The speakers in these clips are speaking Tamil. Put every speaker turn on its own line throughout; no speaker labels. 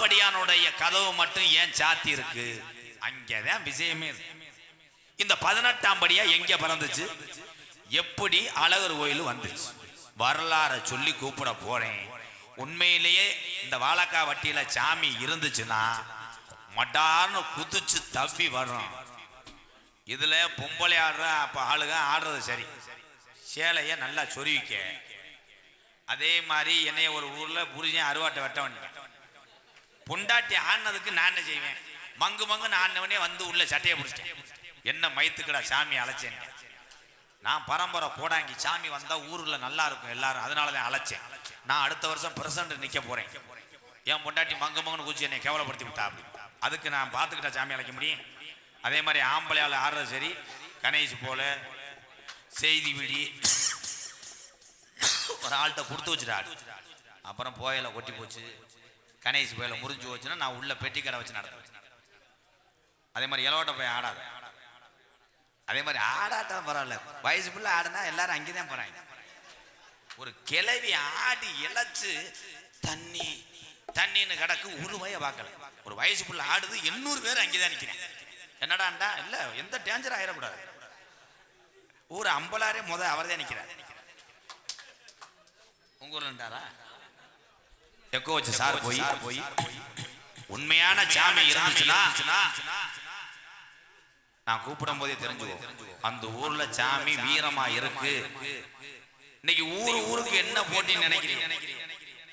பதினெட்டாம்படியானுடைய கதவு மட்டும் ஏன் சாத்தி இருக்கு? அங்கதான் விஷயமே இந்த பதினெட்டாம் படியா எங்க பிறந்துச்சு? எப்படி அழகர் கோயில் வந்துச்சு? வரலாற சொல்லி கூப்பிட போறேன். உண்மையிலேயே இந்த வாழக்கா வட்டியில சாமி இருந்துச்சுன்னா மட்டார்னு குதிச்சு தப்பி வரும் இதுல பொம்பளை ஆடுற அப்ப ஆளுக ஆடுறது சரி. சேலைய நல்லா சொருவிக்க. அதே மாதிரி என்னைய ஒரு ஊர்ல புருஷன் அருவாட்டை வெட்ட வேண்டிய பொண்டாட்டி ஆடினதுக்கு நான் என்ன செய்வேன்? மங்கு மங்கு ஆடினவனே வந்து உள்ள சட்டையை பிடிச்சிட்டேன். என்ன மயத்துக்கடா சாமி அழைச்சேன். நான் பரம்பரை கோடாங்கி சாமி வந்தா ஊர்ல நல்லா இருக்கும் எல்லாரும். அதனால தான் அழைச்சேன். நான் அடுத்த வருஷம் பிரசன்ட் நிக்க போறேன். என் பொண்டாட்டி மங்கு மங்குன்னு கூச்சி என்னை கேவலப்படுத்தி விட்டா அப்படி. அதுக்கு நான் பார்த்துக்கிட்டா சாமி அழைக்க முடியும்? அதே மாதிரி ஆம்பளையால் ஆடுறது சரி கணேஷ் போல செய்தி விழி ஒரு ஆள்கிட்ட கொடுத்து வச்சுட்டாரு அப்புறம் போயில கொட்டி போச்சு. கணேஷ் போயில முறிஞ்சு போச்சுன்னா நான் உள்ள பெட்டி கடை வச்சு நடத்துவேன். அதே மாதிரி இலவட்ட போய் ஆடாத. அதே மாதிரி ஆடாட்டா பரவாயில்ல. வயசு பிள்ளை ஆடுனா எல்லாரும் அங்கேதான் போறாங்க. ஒரு கிளவி ஆடி இழைச்சு தண்ணி தண்ணின்னு கிடக்கு ஒரு பார்க்கல. ஒரு வயசு பிள்ளை ஆடுது எண்ணூறு பேர் அங்கேதான் நிற்கிறேன் என்னடாண்டா? இல்ல எந்த டேஞ்சர் ஆயிடக்கூடாது. ஊர் அம்பலாரே முத அவர்தான் நிற்கிறார் உங்க ஊர்ல இருந்தாரா எக்கோ வச்சு சார் போய். போய். உண்மையான சாமி இருந்துச்சுன்னா நான் கூப்பிடும் போதே தெரிஞ்சுக்கோ. அந்த ஊர்ல சாமி வீரமா இருக்கு. இன்னைக்கு ஊரு ஊருக்கு என்ன போட்டின்னு நினைக்கிறீங்க?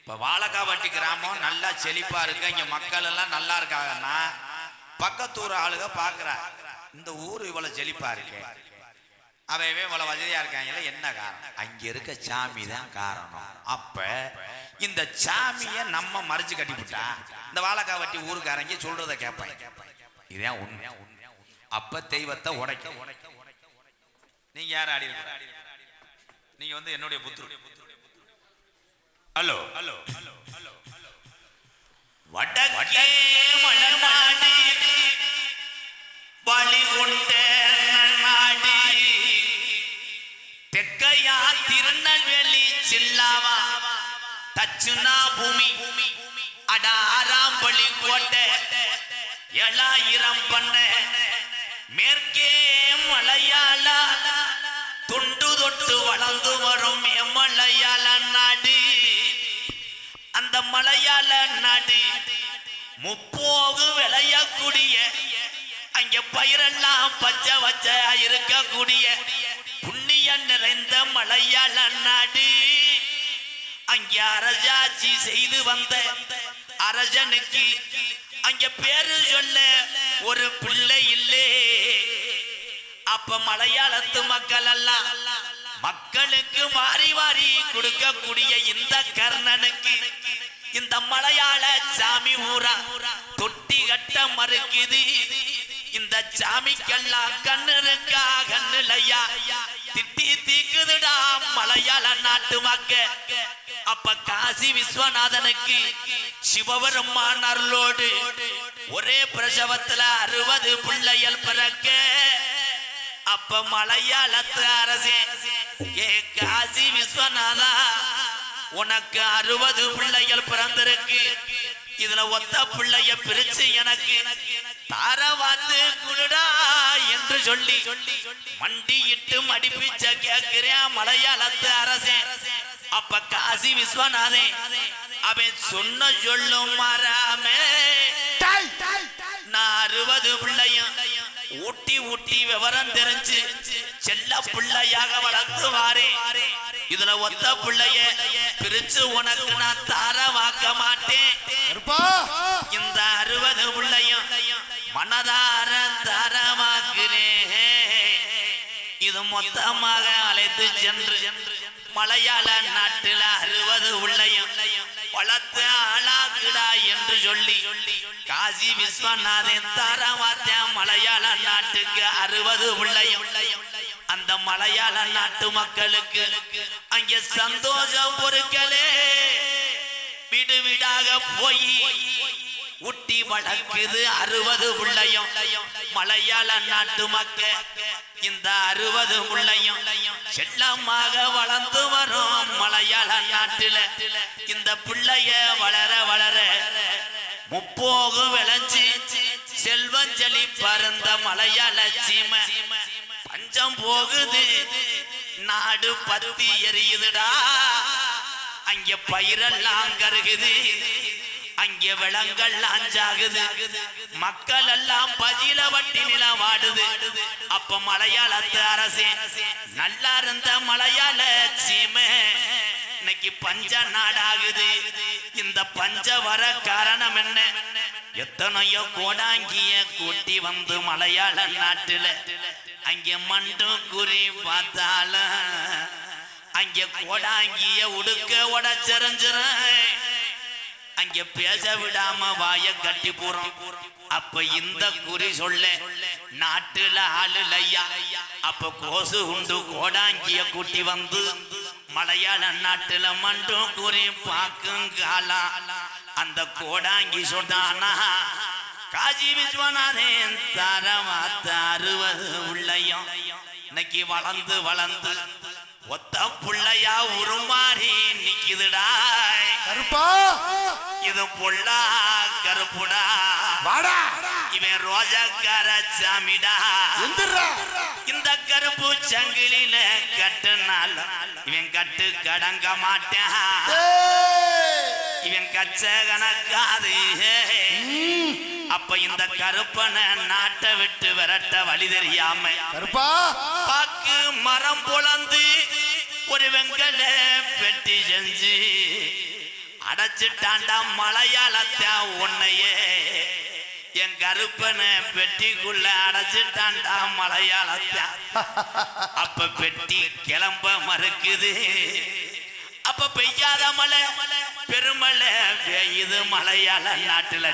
இப்ப வாழக்காவட்டி கிராமம் நல்லா செழிப்பா இருக்கு. இங்க மக்கள் எல்லாம் நல்லா இருக்காங்கன்னா பக்கத்தூர் ஆளுக பாக்குறா இந்த ஊர் இவ்வளவு செழிப்பா இருக்கு. அவன் இவ்வளவு வசதியா இருக்காங்கல்ல என்ன காரணம்? அங்க இருக்க சாமி தான் காரணம். அப்ப இந்த சாமிய நம்ம மறைச்சு கட்டிவிட்டா இந்த வாழக்காவட்டி ஊருக்காரங்க சொல்றத கேட்பாங்க இதுதான் உண்மையா அப்ப தெய்வத்தை உடைக்க. உடைக்க நீங்க யாரும் ஆடி நீங்க வந்து என்னுடைய புத்திரு hello. Hello hello hello hello வட வட வழி கொண்ட தெக்கையா திருநெல்வேலி சில்லாவா தச்சுனா பூமி அட ஆறாம்பள்ளி கோட்டை ஏழாயிரம் பண்ண மேற்கே மலையாள தொண்டு தொட்டு வளர்ந்து வரும் எம்மலையாள நாடு அந்த மலையாள நாடு முப்போகு விளையக்கூடிய அங்க பயிரெல்லாம் பச்சை வச்ச இருக்கக்கூடிய நிறைந்த மலையாள நாடு. அங்கே அரசாட்சி செய்து வந்த அரசனுக்கு அங்க பேரு சொல்ல ஒரு பிள்ளை இல்லே. அப்ப மலையாளத்து மக்கள் எல்லாம் மக்களுக்கு மாறி மாறி கொடுக்கக்கூடிய இந்த கர்ணனுக்கு இந்த மலையாள சாமி ஊரா தொட்டி கட்ட மறுக்குது. இந்த சாமிக்கெல்லாம் கண்ணு இருக்கா? கண்ணுலையா? திட்டி இருக்குதுடா மலையாள நாட்டு மக்க அப்ப காசி விஸ்வநாதனுக்கு சிவபெருமான் அருளோடு ஒரே பிரசவத்துல அறுபது பிள்ளைகள் பிறக்க. அப்ப மலையாளத்து அரசே ஏ காசி விஸ்வநாதா உனக்கு அறுபது பிள்ளைகள் பிறந்திருக்கு. இதுல ஒத்த பிள்ளைய பிரிச்சு எனக்கு தாரவாத்து குடுடா என்று சொல்லி மண்டியிட்டு மடிப்பிச்ச கேட்கிறேன் மலையாளத்து அரசே. அப்ப காசி விஸ்வநாதே அவன் சொன்ன சொல்லும் மாறாமே. நான் அறுபது பிள்ளையும் ஊட்டி ஊட்டி விவரம் தெரிஞ்சு செல்ல பிள்ளையாக வளர்த்து வாரேன் இதுல ஒத்த பிள்ளைய பிரிச்சு உனக்கு நான் தாரவாக்க மாட்டேன்.
இருப்பா
இந்த அறுபது பிள்ளையும் மனதார தரமாக்குறே இது மொத்தமாக அழைத்து சென்று மலையாள நாட்டில் அறுபது உள்ளையும் வளர்த்து ஆளாக்குடா என்று சொல்லி காசி விஸ்வநாதன் தாரவாத்த மலையாள நாட்டுக்கு அறுபது உள்ளையும் அந்த மலையாள நாட்டு மக்களுக்கு அங்கே சந்தோஷம் பொருட்களே வீடு வீடாக போய் ஊட்டி வளர்க்குது அறுபது உள்ளையும் மலையாள நாட்டு மக்க இந்த அறுபது உள்ளையும் செல்லமாக வளர்ந்து வரும் மலையாள நாட்டுல. இந்த பிள்ளைய வளர வளர முப்போகு விளைஞ்சி செல்வஞ்சலி பருந்த மலையாள சீமை. பஞ்சம் போகுது நாடு பருதி எரியுதுடா. அங்க பயிரெல்லாம் கருகுது அங்கே விலங்கள் அஞ்சாகுது மக்கள் எல்லாம் பதில வட்டி நிலம் வாடுது. அப்ப மலையாளத்து அரசே நல்லா இருந்த மலையாள சீமை இன்னைக்கு பஞ்ச நாடாகுது. இந்த பஞ்ச வர காரணம் என்ன? எத்தனையோ கோடாங்கிய கூட்டி வந்து மலையாள நாட்டுல அங்கே மண்டும் குறி பார்த்தாலும் அங்கே கோடாங்கிய உடுக்க உடச்செறிஞ்சிரும் அங்கே பேச விடாம வாய கட்டி போறோம். அப்ப இந்த குறி சொல்ல நாட்டுல ஆளுலையா அப்ப கோசு உண்டு கோடாங்கிய கூட்டி வந்து மலையாள நாட்டுல மண்டும் குறி பாக்கும் காலா. அந்த கோடாங்கி சொன்னானா காஜி விஸ்வநாதன் தரவாத்த அறுபது உள்ளையும். இன்னைக்கு வளர்ந்து வளர்ந்து ஒத்த புள்ளையா உருமாறி நிக்குதுடா.
கருப்பா.
இது பொல்லா கருப்புடா.
வாடா.
இவன் ரோஜாக்கார சாமிடா. இந்த கருப்பு சங்கிலில கட்டுனால இவன் கட்டு கடங்க மாட்டான். இவன் கச்ச கணக்காது. அப்ப இந்த கருப்பனை நாட்டை விட்டு விரட்ட வழி தெரியாம
கருப்பா.
பாக்கு மரம் பொளந்து ஒரு வெங்கல பெட்டி செஞ்சு அடைச்சிட்டாண்டா மலையாளத்தா உன்னையே. என் கருப்பனை பெட்டிக்குள்ள அடைச்சிட்டாண்டா மலையாளத்தா. அப்ப பெட்டி கிளம்ப மறுக்குது. அப்ப பெய்யாத மழை பெருமழை பெய்யுது மலையாள நாட்டுல.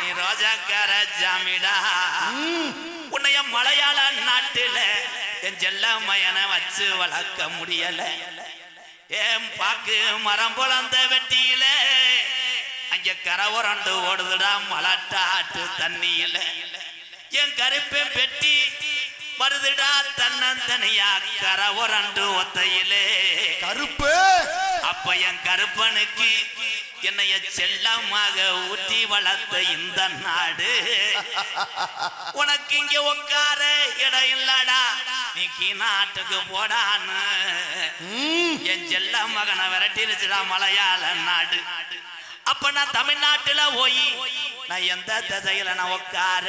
நீ ரோஜாக்கார ஜாமிடா. உன்னைய மலையாள நாட்டுல என் செல்ல மயனை வச்சு வளர்க்க முடியல. ஏன் பாக்கு மரம் பொழந்த வெட்டியில அங்க கரை உரண்டு ஓடுதுடா மலட்டாட்டு தண்ணியில. என் கருப்பை பெட்டி வருதுடா தன்னந்தனியா கரை உரண்டு ஒத்தையிலே.
கருப்பு!
அப்ப என் கருப்பனுக்கு என்னைய செல்லமாக ஊட்டி வளர்த்த இந்த நாடு. உனக்கு இங்க உட்கார இடம் இல்லடா நீ நாட்டுக்கு போடான்னு. என் செல்ல மகனை விரட்டிருச்சுடா மலையாள நாடு. அப்ப நான் தமிழ்நாட்டுல போய் நான் எந்த திசையில நான் உட்கார?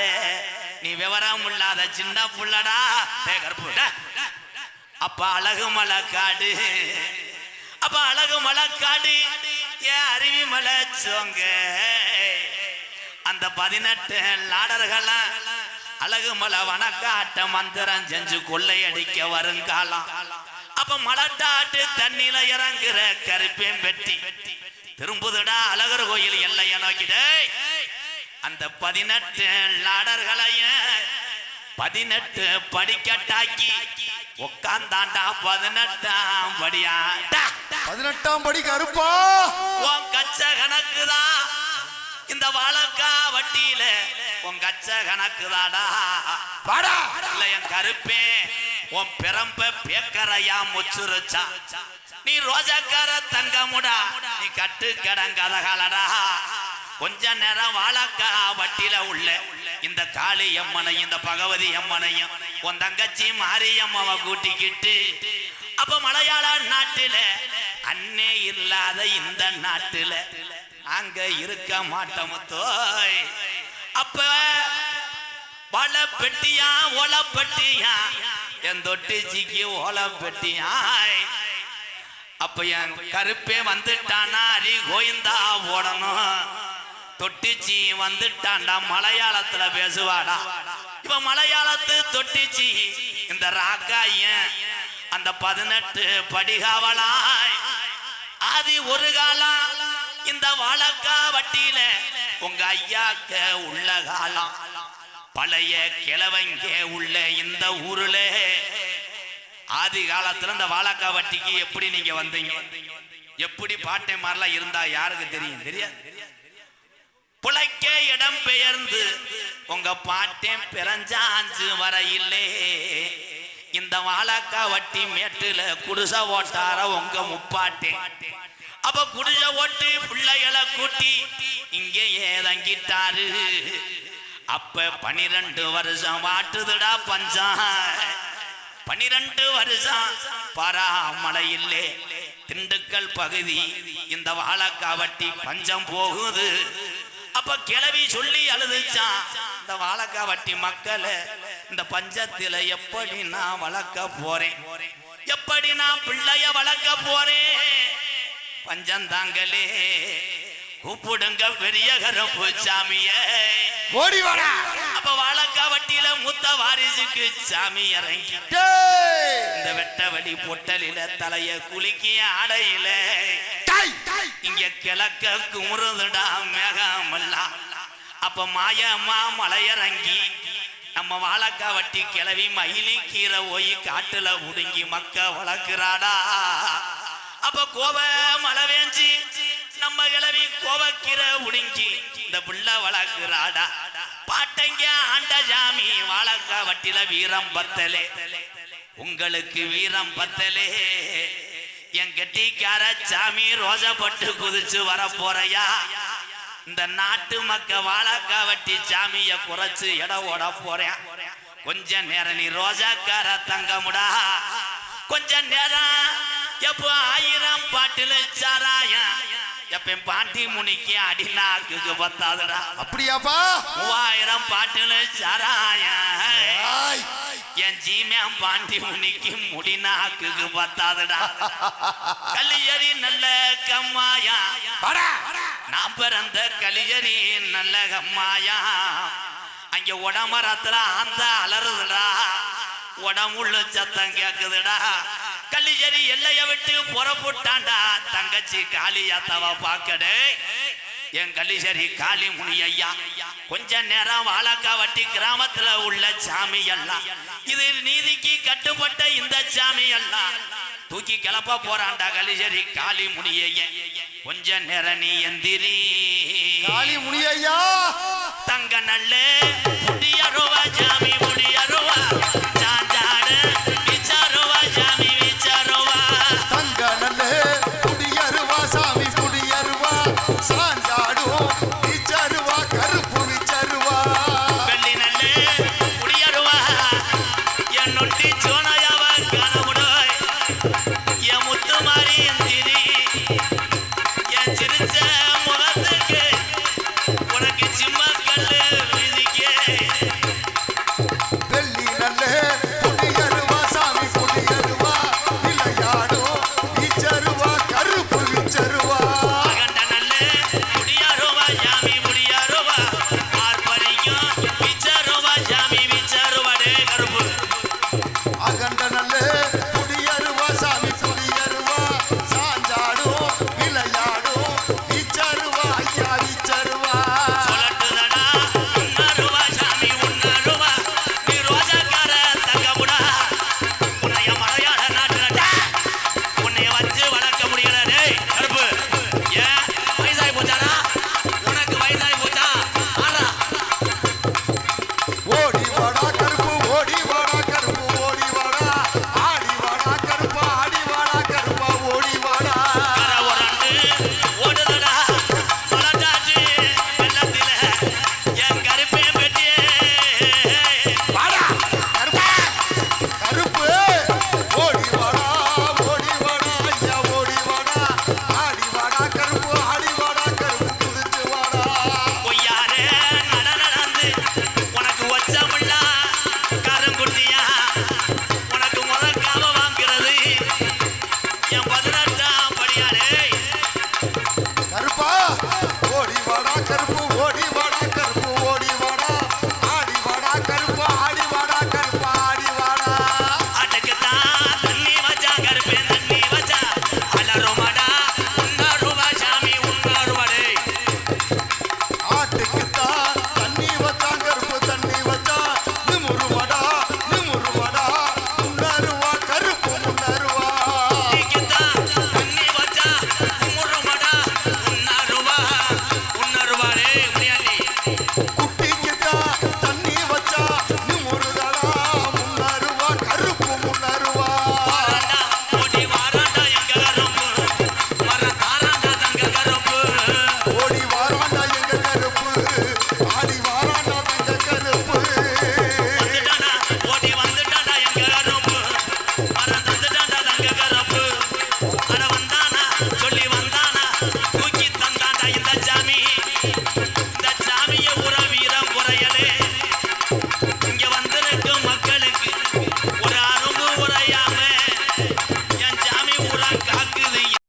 நீ விவரம் இல்லாத சின்ன புள்ளடா. டேய். அப்ப அழகு மலை காடு அப்ப அழகு மலை காடு ஏ அருவி மலை சோங்க அந்த பதினெட்டு லாடர்களா அழகு மலை வனக்காட்ட மந்திரம் செஞ்சு கொள்ளையடிக்க வருங்காலம் அப்ப மலட்டாட்டு தண்ணியில இறங்குற கருப்பேன் வெட்டி. திரும்புதுடா அழகர் கோயில் எல்லைய நோக்கிட்டே அந்த பதினெட்டு லாடர்களையும் பதினெட்டு படிக்கட்டாக்கி உட்காந்தாண்டா பதினெட்டாம் படியாட்டா
பதினெட்டாம் படி கருப்பா.
உன் கச்ச கணக்குதான் இந்த வாழக்கா வட்டியில. உன் கச்ச கணக்குதாடா.
வாடா.
இல்ல என் கருப்பே உன் பிறம்ப பேக்கரையா முச்சுருச்சா? நீ ரோஜாக்கார தங்கமுடா. நீ கட்டு கடங்கதகாலடா கொஞ்ச நேரம் வாழக்கா வட்டியில உள்ள. இந்த காளி அம்மனையும் இந்த பகவதி அம்மனையும் உன் தங்கச்சி மாரியம்மாவை கூட்டிக்கிட்டு அப்ப மலையாள நாட்டுல அன்னே இல்லாத இந்த நாட்டுல அங்க இருக்க மாட்டோம் தோய். அப்ப பல பெட்டியா ஒல பெட்டியா என் தொட்டிச்சிக்கு ஓல பெட்டியாய் அப்ப என் கருப்பே வந்துட்டானா அரி கோயிந்தா ஓடணும். தொட்டிச்சி வந்துட்டான்டா மலையாளத்துல பேசுவாடா. இப்ப மலையாளத்து தொட்டிச்சி இந்த ராக்காயன் அந்த பதினெட்டு படிகாவலாய். ஆதி ஒரு காலம். இந்த வாழக்கா வட்டியில உங்க ஐயாக்க உள்ள காலம். பழைய கிழவங்க உள்ள இந்த ஊருல. ஆதி காலத்துல இந்த வாழக்கா வட்டிக்கு எப்படி நீங்க வந்தீங்க? எப்படி பாட்டை மாதிரிலாம் இருந்தா யாருக்கு தெரியும்? தெரியாது. புழைக்க இடம் பெயர்ந்து உங்க பாட்டேன் பிறஞ்சாஞ்சு வரையிலே. இந்த வாழக்கா வட்டி மேட்டுல குடிச ஓட்டார உங்க முப்பாட்டே. அப்ப குடிச ஓட்டு பிள்ளைகளை கூட்டி இங்கேயே தங்கிட்டாரு அப்ப பனிரெண்டு வருஷம் வாட்டுதுடா பஞ்சம். பனிரெண்டு வருஷம் பராமழை இல்லே திண்டுக்கல் பகுதி இந்த வாழக்கா வட்டி பஞ்சம் போகுது. அப்ப கிளவி சொல்லி அழுதுச்சான் இந்த வாழக்கா வட்டி மக்களை இந்த பஞ்சத்துல எப்படி நான் வளர்க்க போறேன்? எப்படி நான் பிள்ளைய வளர்க்க போறேன்? பஞ்சந்தாங்களே கூப்பிடுங்க பெரிய கருப்பு சாமியே
ஓடி வாடா.
அப்ப வாழக்கா வட்டியில முத்த வாரிசுக்கு சாமி இறங்கி.
டேய்.
இந்த வெட்ட வழி பொட்டலில தலைய குலுக்கிய
டேய்.
இங்க கிழக்க குமுறுதுடா மேகமெல்லாம். அப்ப மாயம்மா மலையிறங்கி நம்ம வாழக்கா வட்டி கிளவி மயிலி கீரை போய் காட்டுல உடுங்கி மக்க வளர்க்கிறாடா. அப்ப கோவ மழை வேஞ்சி நம்ம கிளவி கோவக்கீரை உடுங்கி இந்த புள்ள வளர்க்கிறாடா. பாட்டங்க ஆண்ட ஜாமி வாழக்கா வட்டில வீரம் பத்தலே. உங்களுக்கு வீரம் பத்தலே. என் கட்டிக்கார சாமி ரோஜப்பட்டு குதிச்சு வர போறையா இந்த நாட்டு மக்க வாழக்கா வட்டி சாமிய குறைச்சு எட ஓட போறேன். கொஞ்ச நேரம் நீ ரோஜாக்கார தங்கமுடா. கொஞ்ச நேரம் எப்போ ஆயிரம் பாட்டில் சாராயம். எப்ப பாண்டி முனிக்கு அடிநாக்கு பத்தாதுடா.
அப்படியாப்பா?
மூவாயிரம் பாட்டில் சாராயம். என் ஜீமேம் பாண்டி முனிக்கு முடிநாக்குக்கு பத்தாதுடா. கல்லியரி நல்ல கம்மாயா. நான் பிறந்த கலியரி நல்ல கம்மாயா அங்க உடமரத்துல அந்த அலறுதுடா. உடம்புள்ள சத்தம் கேக்குதுடா. கலிஜரி எல்லைய விட்டு புறப்பட்டாண்டா தங்கச்சி காளியாத்தவ பாக்கடே என் கலிசரி காளி முனி ஐயா கொஞ்ச நேரம் வாழக்கா வட்டி கிராமத்துல உள்ள சாமி எல்லாம் இது நீதிக்கு கட்டுப்பட்ட இந்த சாமி எல்லாம் தூக்கி கிளப்ப போறான்டா கலிசரி காளி முனி ஐயா கொஞ்ச நேரம் நீ எந்திரி.
காளி முனியையா.
தங்க நல்ல முடியருவா ஜாமி